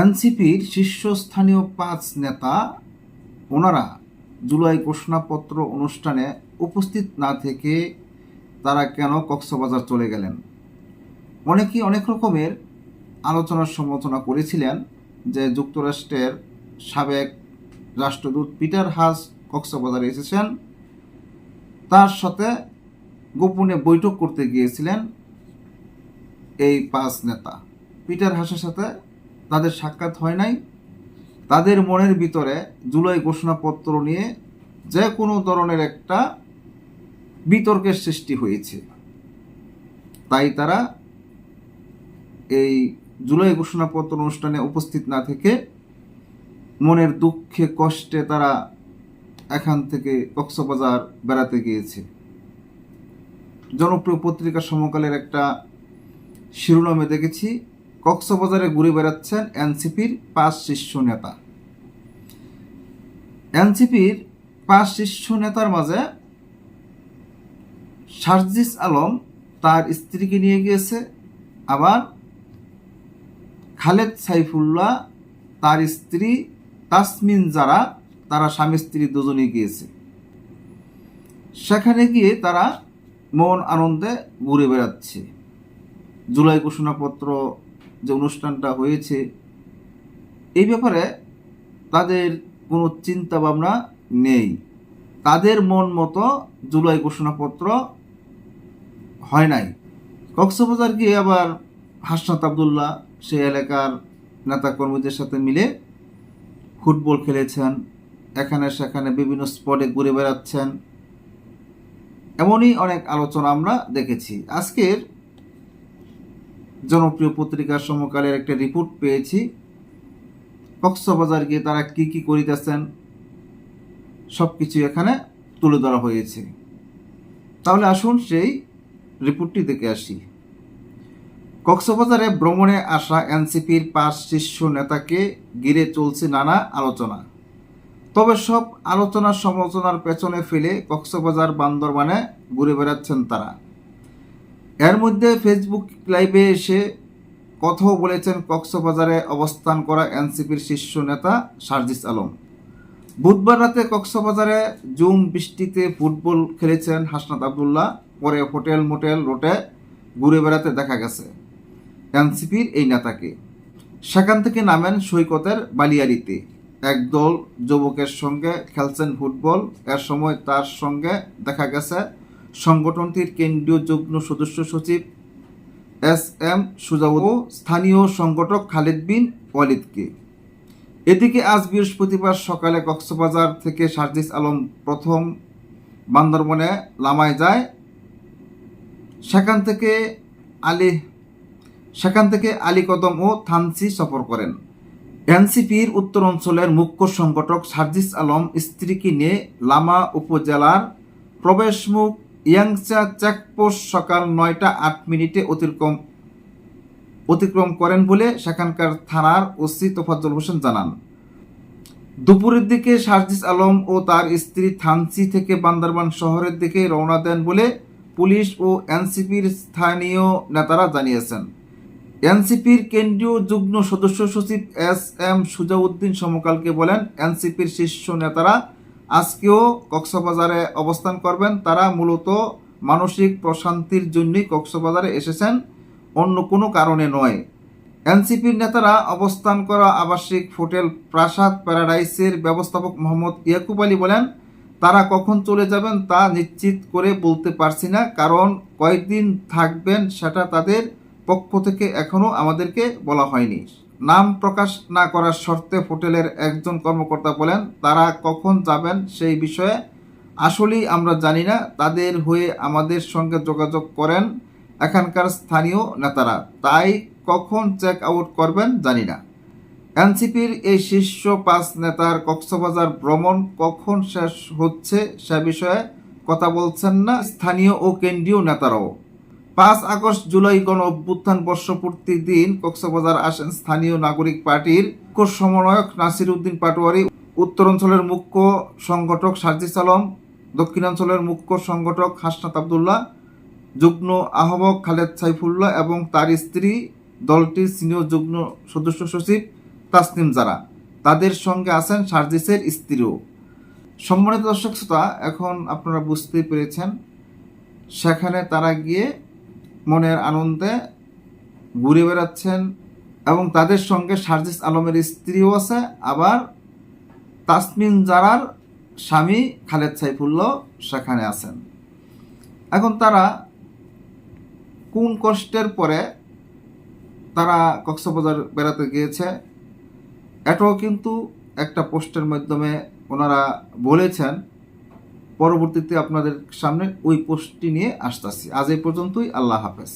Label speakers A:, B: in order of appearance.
A: এনসিপির শীর্ষস্থানীয় পাঁচ নেতা, ওনারা জুলাই ঘোষণাপত্র অনুষ্ঠানে উপস্থিত না থেকে তারা কেন কক্সবাজার চলে গেলেন? অনেকেই অনেক রকমের আলোচনার সমালোচনা করেছিলেন যে যুক্তরাষ্ট্রের সাবেক রাষ্ট্রদূত পিটার হাস কক্সবাজারে এসেছেন। তার সাথে গোপনে বৈঠক করতে গিয়েছিলেন এই পাঁচ নেতা। পিটার হাসের সাথে তাদের সাক্ষাৎ হয় নাই। তাদের মনের ভিতরে জুলাই ঘোষণাপত্র নিয়ে যে কোনো ধরনের একটা বিতর্কের সৃষ্টি হয়েছে। তাই তারা এই জুলাই ঘোষণাপত্র অনুষ্ঠানে উপস্থিত না থেকে মনের দুঃখে, কষ্টে তারা এখান থেকে কক্সবাজার বেড়াতে গিয়েছে। জনপ্রিয় পত্রিকা সমকালের একটা শিরোনামে দেখেছি। কক্সবাজারে ঘুরে বেড়াচ্ছেন এনসিপির পাঁচ শীর্ষ নেতা। এনসিপির পাঁচ শীর্ষ নেতার মাঝে সার্জিস আলম তার স্ত্রীকে নিয়ে গিয়েছে, আবার খালেদ সাইফুল্লাহ তার স্ত্রী তাসমিন যারা, তারা স্বামী স্ত্রী দুজনে গিয়েছে। সেখানে গিয়ে তারা মন আনন্দে ঘুরে বেড়াচ্ছে। জুলাই ঘোষণাপত্র যে অনুষ্ঠানটা হয়েছে, এই ব্যাপারে তাদের কোনো চিন্তা ভাবনা নেই। তাদের মন মতো জুলাই ঘোষণাপত্র হয় নাই। কক্সবাজার গিয়ে আবার হাসনাত আবদুল্লাহ সেই এলাকার নেতা কর্মীদের সাথে মিলে ফুটবল খেলেছেন, এখানে সেখানে বিভিন্ন স্পটে ঘুরে বেড়াচ্ছেন, এমনই অনেক আলোচনা আমরা দেখেছি। আজকের জনপ্রিয় পত্রিকার সমকালের একটা রিপোর্ট পেয়েছি। কক্সবাজার গিয়ে তারা কি কি করিতেছেন সব কিছু এখানে তুলে ধরা হয়েছে। তাহলে আসুন সেই রিপোর্টটি দেখে আসি। কক্সবাজারে ভ্রমণে আসা এনসিপির পাঁচ শীর্ষ নেতাকে ঘিরে চলছে নানা আলোচনা। তবে সব আলোচনা সমালোচনার পেছনে ফেলে কক্সবাজার বান্দরবানে ঘুরে বেড়াচ্ছেন তারা। এর মধ্যে ফেসবুক লাইভে এসে কথাও বলেছেন কক্সবাজারে অবস্থান করা এনসিপির শীর্ষ নেতা সার্জিস আলম। বুধবার রাতে কক্সবাজারে জুম বৃষ্টিতে ফুটবল খেলেছেন হাসনাত আবদুল্লাহ। পরে হোটেল মোটেল রোটে ঘুরে বেড়াতে দেখা গেছে এনসিপির এই নেতাকে। সেখান থেকে নামেন সৈকতের বালিয়াড়িতে। একদল যুবকের সঙ্গে খেলছেন ফুটবল। এর সময় তার সঙ্গে দেখা গেছে সংগঠনটির কেন্দ্রীয় যুগ্ম সদস্য সচিব এস এম সুজাউদ ও স্থানীয় সংগঠক খালিদ বিন ওয়ালিদকে। এদিকে আজ বৃহস্পতিবার সকালে কক্সবাজার থেকে সার্জিস আলম প্রথম বান্দরবনে লামায় যায়। সেখান থেকে আলী, সেখান থেকে আলী কদম ও থানসি সফর করেন। এনসিপির উত্তর অঞ্চলের মুখ্য সংগঠক সার্জিস আলম স্ত্রীকে নিয়ে লামা উপজেলার প্রবেশমুখ ইয়াংচা চেকপোস্ট সকাল নয়টা আট মিনিটে অতিক্রম অতিক্রম করেন বলে সেখানকার থানার ওসি তোফাজ্জল হোসেন জানান। দুপুরের দিকে সার্জিস আলম ও তার স্ত্রী থানসি থেকে বান্দরবান শহরের দিকে রওনা দেন বলে পুলিশ ও এনসিপির স্থানীয় নেতারা জানিয়েছেন। এনসিপির কেন্দ্রীয় যুগ্ম সদস্য সচিব এস এম সুজাউদ্দিন সমকালকে বলেন, এনসিপির শীর্ষ নেতারা আজকেও কক্সবাজারে অবস্থান করবেন। তারা মূলত মানসিক প্রশান্তির জন্যই কক্সবাজারে এসেছেন, অন্য কোনো কারণে নয়। এনসিপির নেতারা অবস্থান করা আবাসিক হোটেল প্রাসাদ প্যারাডাইসের ব্যবস্থাপক মোহাম্মদ ইয়াকুব আলী বলেন, তারা কখন চলে যাবেন তা নিশ্চিত করে বলতে পারছি না, কারণ কয়েকদিন থাকবেন সেটা তাদের পক্ষ থেকে এখনও আমাদেরকে বলা হয়নি। নাম প্রকাশ না করার শর্তে হোটেলের একজন কর্মকর্তা বলেন, তারা কখন যাবেন সেই বিষয়ে আসলেই আমরা জানি না। তাদের হয়ে আমাদের সঙ্গে যোগাযোগ করেন এখানকার স্থানীয় নেতারা। তাই কখন চেক আউট করবেন জানি না। এনসিপির এই শীর্ষ পাঁচ নেতার কক্সবাজার ভ্রমণ কখন শেষ হচ্ছে সে বিষয়ে কথা বলছেন না স্থানীয় ও কেন্দ্রীয় নেতারাও। পাঁচ আগস্ট জুলাই গণ অভ্যুত্থান বর্ষপূর্তির দিন কক্সবাজার আসেন স্থানীয় নাগরিক পার্টির সমন্বয়ক নাসির উদ্দিন পাটোয়ারি উত্তরাঞ্চলের মুখ্য সংগঠক সার্জিস আলম দক্ষিণাঞ্চলের মুখ্য সংগঠক হাসনাত আবদুল্লাহ, যুগ্ম আহ্বায়ক খালেদ সাইফুল্লাহ এবং তার স্ত্রী দলটির সিনিয়র যুগ্ম সদস্য সচিব তাসনিম যারা তাদের সঙ্গে আছেন সার্জিসের স্ত্রীও। সম্মানিত দর্শক শ্রোতা, এখন আপনারা বুঝতে পেরেছেন, সেখানে তারা গিয়ে মনের আনন্দে ঘুরে বেড়াচ্ছেন এবং তাদের সঙ্গে সার্জিস আলমের স্ত্রীও আছে, আবার তাসমিন জারার স্বামী খালেদ সাইফুল্লাহ সেখানে আছেন। এখন তারা কোন কষ্টের পরে তারা কক্সবাজার বেড়াতে গিয়েছে, এটাও কিন্তু একটা পোস্টের মাধ্যমে ওনারা বলেছেন। পরবর্তীতে আপনাদের সামনে ওই পোস্টটি নিয়ে আসতেছি। আজ এই পর্যন্তই আল্লাহ হাফেজ।